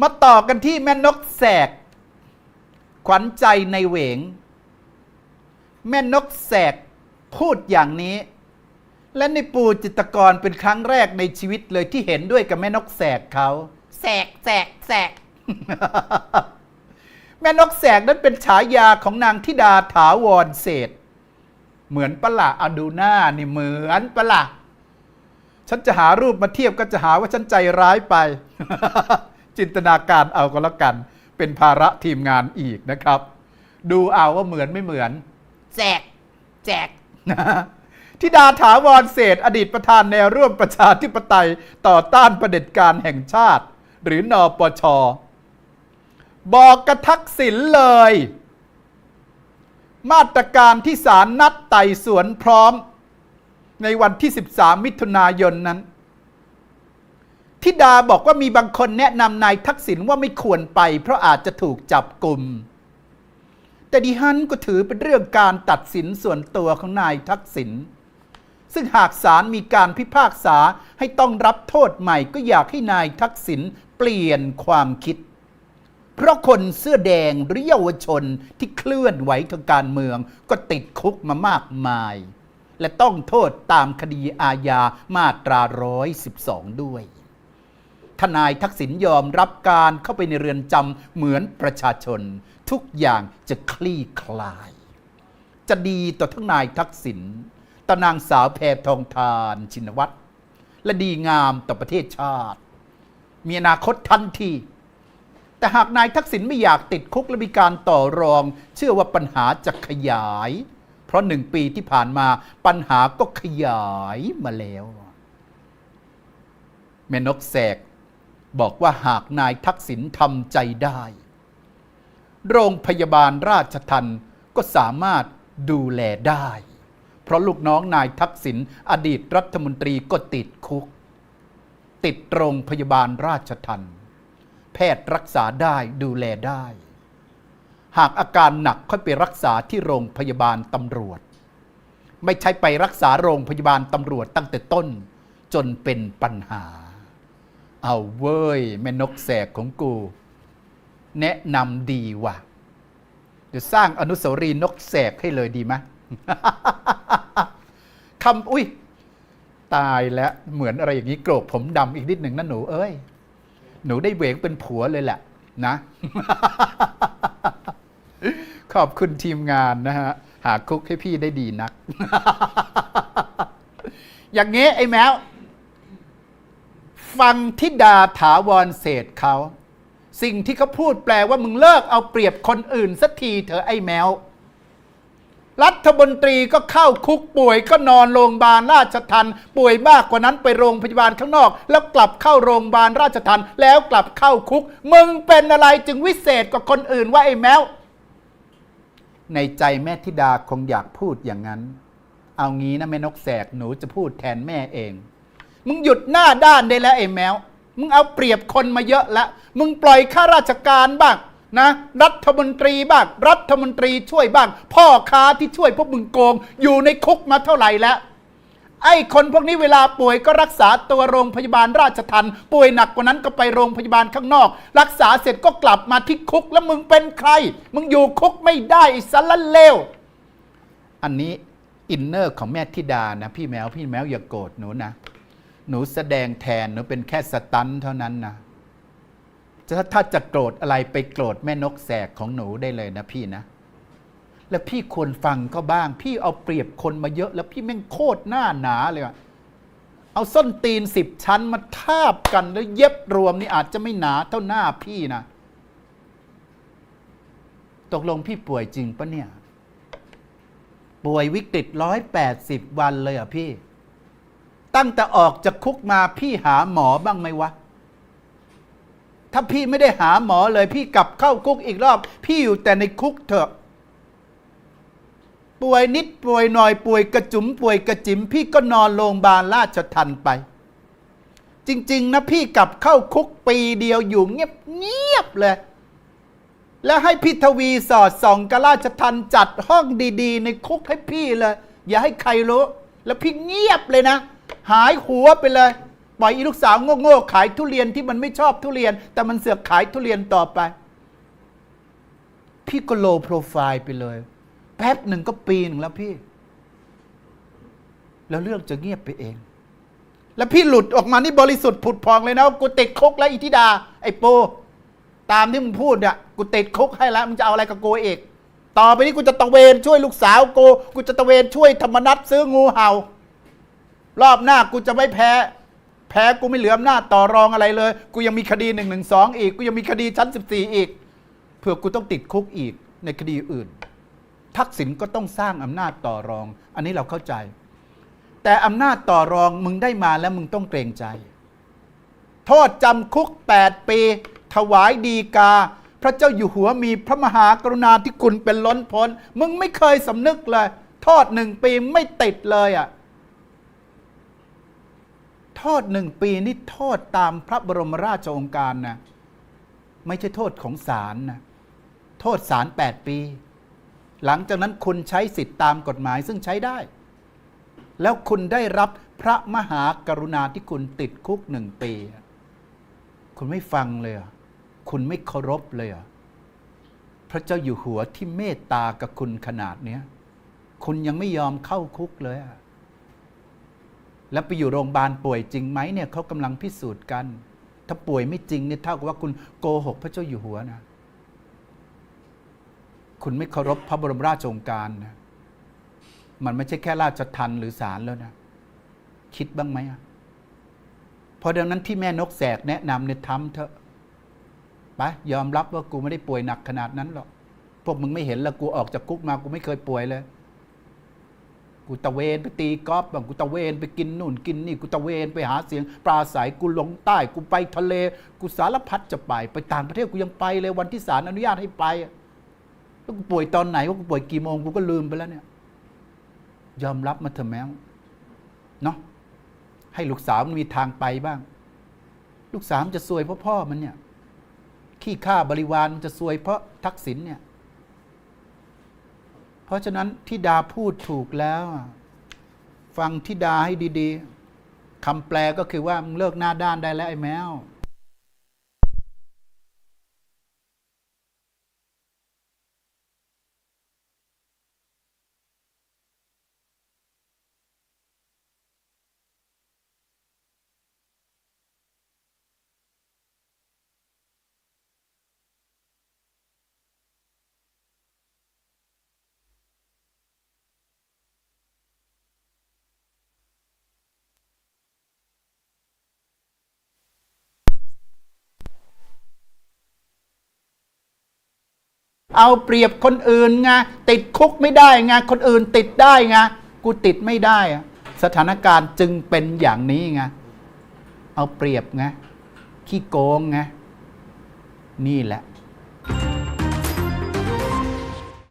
มาต่อกันที่แม่นกแสก ขวัญใจในเหวง แม่นกแสกพูดอย่างนี้ และในปูจิตรกรเป็นครั้งแรกในชีวิตเลยที่เห็นด้วยกับแม่นกแสกเขาแสกแสกแสกแม่นกแสกนั้นเป็นฉายาของนางธิดาถาวรเศรษฐ์เหมือนปะละอะดูหน้านี่เหมือนปะละฉันจะหารูปมาเทียบก็จะหาว่าฉันใจร้ายไป จินตนาการเอาก็แล้วกัน เป็นภาระทีมงานอีกนะครับ ดูเอาว่าเหมือนไม่เหมือน แจก แจกธิดาถาวรเศรษฐ์อดีตประธานแนวร่วมประชาธิปไตยต่อต้านประเผด็จการแห่งชาติ หรือนอปช บอกกระทักษิณเลย มาตรการที่ศาลนัดไต่สวนพร้อม ในวันที่ 13 มิถุนายนนั้น ทิดาบอกว่ามีบางคนแนะนำนายทักษิณว่าไม่ควรไป เพราะอาจจะถูกจับกลุ่ม แต่ดิฮันก็ถือเป็นเรื่องการตัดสินส่วนตัวของนายทักษิณซึ่งหากศาลมีการพิพากษาให้ต้องรับโทษใหม่ก็อยากให้นายทักษิณเปลี่ยนความคิด เพราะคนเสื้อแดงหรือเยาวชนที่เคลื่อนไหวทางการเมือง ก็ติดคุกมามากมาย และต้องโทษตามคดีอาญามาตรา 112 ด้วย ทนายทักษิณยอมรับการเข้าไปในเรือนจำเหมือนประชาชน ทุกอย่างจะคลี่คลาย จะดีต่อทั้งนายทักษิณต่อนางสาวแพรทองทานชินวัตร และดีงามต่อประเทศชาติ มีอนาคตทันที แต่หากนายทักษิณไม่อยากติดคุกและมีการต่อรอง เชื่อว่าปัญหาจะขยาย เพราะหนึ่งปีที่ผ่านมาปัญหาก็ขยายมาแล้ว แม่นกแสก บอกว่าหากนายทักษิณทำใจได้ โรงพยาบาลราชทันก็สามารถดูแลได้ เพราะลูกน้องนายทักษิณอดีตรัฐมนตรีก็ติดคุก ติดโรงพยาบาลราชทันแพทย์รักษาได้ดูแลได้ หากอาการหนักค่อยไปรักษาที่โรงพยาบาลตำรวจ ไม่ใช่ไปรักษาโรงพยาบาลตำรวจตั้งแต่ต้นจนเป็นปัญหา เอาเว้ยแม่นกแสกของกู แนะนำดีว่ะ เดี๋ยวสร้างอนุสาวรีย์นกแสกให้เลยดีไหมคำอุ้ยตายแล้วเหมือนอะไรอย่างนี้โกรกผมดำอีกนิดหนึ่งนะหนูเอ้ย หนูได้เวงเป็นผัวเลยแหละ นะ ขอบคุณทีมงานนะฮะ หาคุกให้พี่ได้ดีนัก อย่างเงี้ไอ้แมว ฟังทิดาถาวรเศษเขา สิ่งที่เขาพูดแปลว่ามึงเลิกเอาเปรียบคนอื่นสักทีเถอะไอ้แมว รัฐมนตรีก็เข้าคุกป่วยก็นอนโรงพยาบาลราชทันป่วยมากกว่านั้นไปโรงพยาบาลข้างนอก แล้วกลับเข้าโรงพยาบาลราชทันแล้วกลับเข้าคุก มึงเป็นอะไรจึงวิเศษกว่าคนอื่นว่าไอ้แมว ในใจแม่ธิดาคงอยากพูดอย่างนั้น เอางี้นะแม่นกแสกหนูจะพูดแทนแม่เอง มึงหยุดหน้าด้านได้แล้วไอ้แมว มึงเอาเปรียบคนมาเยอะแล้วมึงปล่อยข้าราชการบ้างนะ รัฐมนตรีบ้าง รัฐมนตรีช่วยบ้าง พ่อค้าที่ช่วยพวกมึงโกง อยู่ในคุกมาเท่าไหร่แล้ว ไอ้คนพวกนี้เวลาป่วยก็รักษาตัวโรงพยาบาลราชทันป่วยหนักกว่านั้นก็ไปโรงพยาบาลข้างนอก รักษาเสร็จก็กลับมาที่คุกแล้วมึงเป็นใคร มึงอยู่คุกไม่ได้ไอ้สารเลวอันนี้อินเนอร์ของแม่ธิดานะ พี่แมวพี่แมวอย่าโกรธหนูนะ หนูแสดงแทนหนูเป็นแค่สตันเท่านั้นนะถ้าถ้าจะโกรธอะไรไปโกรธแม่นกแสกของหนูได้เลยนะพี่นะ แล้วพี่ควรฟังก็บ้าง พี่เอาเปรียบคนมาเยอะ แล้วพี่แม่งโคตรหน้าหนาเลยอะเอาส้นตีนสิบชั้นมาทาบกันแล้วเย็บรวมนี่อาจจะไม่หนาเท่าหน้าพี่นะตกลงพี่ป่วยจริงปะเนี่ย ป่วยวิกฤตร้อยแปดสิบวันเลยอะพี่ ตั้งแต่ออกจากคุกมาพี่หาหมอบ้างไหมวะ ถ้าพี่ไม่ได้หาหมอเลยพี่กลับเข้าคุกอีกรอบ พี่อยู่แต่ในคุกเถอะ ป่วยนิดป่วยหน่อยป่วยกระจุมป่วยกระจิม พี่ก็นอนโรงพยาบาลราชทันไป จริง ๆ นะพี่กลับเข้าคุกปีเดียวอยู่เงียบเงียบเลย แล้วให้พี่ทวีสอดส่องกราชทันจัดห้องดี ๆ ในคุกให้พี่เลย อย่าให้ใครรู้ แล้วพี่เงียบเลยนะ หายหัวไปเลยปล่อยอีลูกสาวโง่ๆขายทุเรียนที่มันไม่ชอบทุเรียน แต่มันเสือกขายทุเรียนต่อไป พี่ก็โลโปรไฟล์ไปเลย แป๊บหนึ่งก็ปีหนึ่งแล้วพี่ แล้วเรื่องจะเงียบไปเอง แล้วพี่หลุดออกมานี่บริสุทธิ์ผุดพองเลยนะกูติดคุกแล้วอิทิดา ไอ้โป ตามที่มึงพูดเนี่ยกูติดคุกให้แล้วมึงจะเอาอะไรกับโกูอีกต่อไปนี้กูจะตะเวนช่วยลูกสาวโกกูจะตะเวนช่วยธรรมนัตซื้องูเห่า รอบหน้ากูจะไม่แพ้ แพ้กูไม่เหลืออำนาจต่อรองอะไรเลย กูยังมีคดีหนึ่งหนึ่งสองอีก กูยังมีคดีชั้นสิบสี่อีก เผื่อกูต้องติดคุกอีกในคดีอื่น ทักษิณก็ต้องสร้างอำนาจต่อรอง อันนี้เราเข้าใจ แต่อำนาจต่อรองมึงได้มาแล้วมึงต้องเกรงใจ โทษจำคุก 8 ปี ถวายดีกา พระเจ้าอยู่หัวมีพระมหากรุณาธิคุณเป็นล้นพ้น มึงไม่เคยสำนึกเลย โทษหนึ่งปีไม่ติดเลยอะ่ะ โทษหนึ่งปีนี่โทษตามพระบรมราชโองการนะไม่ใช่โทษของศาลนะโทษศาล8 ปี หลังจากนั้นคุณใช้สิทธิ์ตามกฎหมายซึ่งใช้ได้ แล้วคุณได้รับพระมหากรุณาที่คุณติดคุกหนึ่งปี คุณไม่ฟังเลยคุณไม่เคารพเลยพระเจ้าอยู่หัวที่เมตตากับคุณขนาดเนี้ย คุณยังไม่ยอมเข้าคุกเลยอะ แล้วไปอยู่โรงพยาบาลป่วยจริงไหมเนี่ยเขากำลังพิสูจน์กัน ถ้าป่วยไม่จริงเนี่ยเท่ากับว่าคุณโกหกพระเจ้าอยู่หัวนะ คุณไม่เคารพพระบรมราชโองการนะมันไม่ใช่แค่ราชทันหรือศาลแล้วนะ คิดบ้างไหมอะเพราะดังนั้นที่แม่นกแสกแนะนำเนี่ยทำเถอะไปยอมรับว่ากูไม่ได้ป่วยหนักขนาดนั้นหรอกพวกมึงไม่เห็นแล้วกูออกจากคุกมากูไม่เคยป่วยเลย กูตะเวนไปตีกอล์ฟบ้างกูตะเวนไปกินนู่นกินนี่กูตะเวนไปหาเสียงปราศัยกูลงใต้ กูไปทะเล กูสารพัดจะไป ไปต่างประเทศกูยังไปเลยวันที่ศาลอนุญาตให้ไปแล้วกูป่วยตอนไหนว่ากูป่วยกี่โมงกูก็ลืมไปแล้วเนี่ย ยอมรับมาเถอะแมวเนาะให้ลูกสาวมันมีทางไปบ้าง ลูกสาวมันจะซวยเพราะพ่อมันเนี่ยขี้ข้าบริวารมันจะซวยเพราะทักษิณเนี่ย เพราะฉะนั้นทิดาพูดถูกแล้ว ฟังทิดาให้ดี ๆคำแปลก็คือว่ามึงเลิกหน้าด้านได้แล้วไอ้แมว เอาเปรียบคนอื่นไงติดคุกไม่ได้ไงคนอื่นติดได้ไงกูติดไม่ได้ สถานการณ์จึงเป็นอย่างนี้ไงเอาเปรียบไงขี้โกงไงนี่แหละ